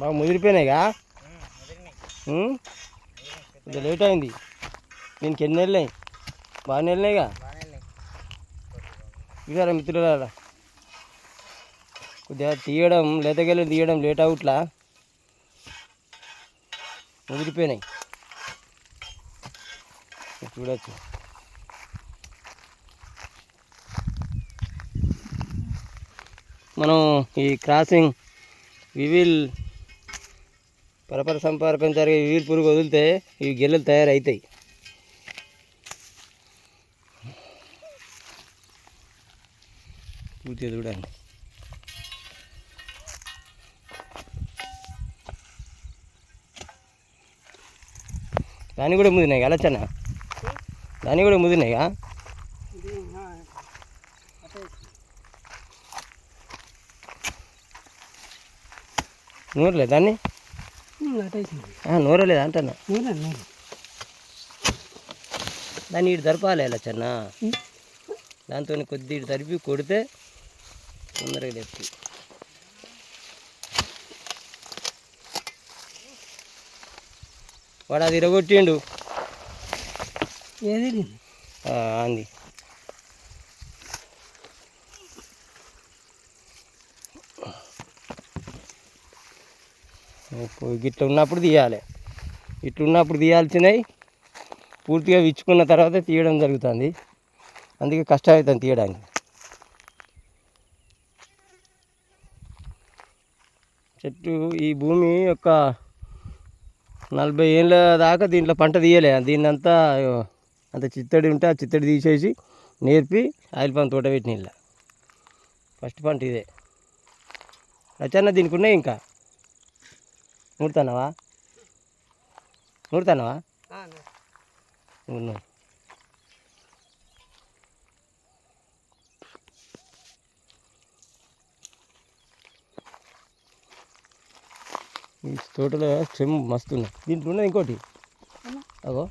బాగా ముదిరిపోయినాయిగా? ఉం? లేట్ అయింది. దీనికి ఎన్ని వెళ్ళినాయి బాగానే వెళ్ళినాయిగా? చూసారా మిత్రులారా? కొద్దిగా తీయడం లేతగెళ్ళి తీయడం లేట్ అవుట్లా? ముదిరిపోయినాయి. చూడొచ్చు. మనం ఈ క్రాసింగ్ వి విల్ పరపర సంపర్కం జరిగే వీరు పురుగు వదిలితే ఇవి గిల్లలు తయారవుతాయి పూర్తిగా చూడండి. దాన్ని కూడా ముదినాయి కదా లచ్చన్న దాన్ని కూడా ముదినాయిగా నూరలే దాన్ని? నూరలేదు అంటున్నా? దాన్ని ఇటు దరపాలి లచ్చన్న దాంతో కొద్ది ఇటు తరిపి కొడితే తొందరగా లేపుతుంది వాడు అది ఇరగొట్టిండు. ఏది అంది ఇప్పుడు గిట్ల ఉన్నప్పుడు తీయాలి. ఇట్లా ఉన్నప్పుడు తీయాల్సినవి పూర్తిగా విచ్చుకున్న తర్వాత తీయడం జరుగుతుంది. అందుకే కష్టమవుతుంది తీయడానికి. చెట్టు ఈ భూమి యొక్క నలభై ఏళ్ళ దాకా దీంట్లో పంట తీయలే. దీన్ని అంతా అంత చిత్తడి ఉంటే ఆ చిత్తడి తీసేసి నేర్పి ఆయిల్ పామ్ తోట పెట్టిన ఫస్ట్ పంట ఇదే. రచన దీనికి ఉన్నాయి ఇంకా. నూరుతానవా? నూరుతానవా? ఈ తోటలో చెమ్ము మస్తు ఉన్నాయి. దీంట్లో ఉన్నది ఇంకోటి. అగో.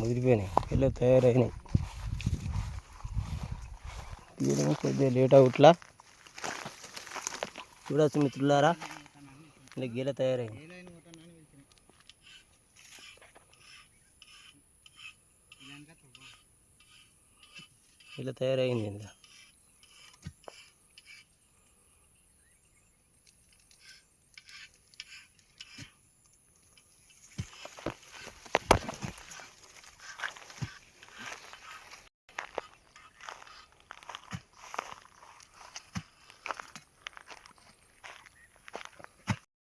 ముదిరిపోయినాయి. ఇలా తయారైనాయి. తీయడం కొద్దిగా లేట్ అవుట్లా? చూడవచ్చు మిత్రులారా. ఇలా గీల తయారైంది. ఇలా తయారైంది ఇంకా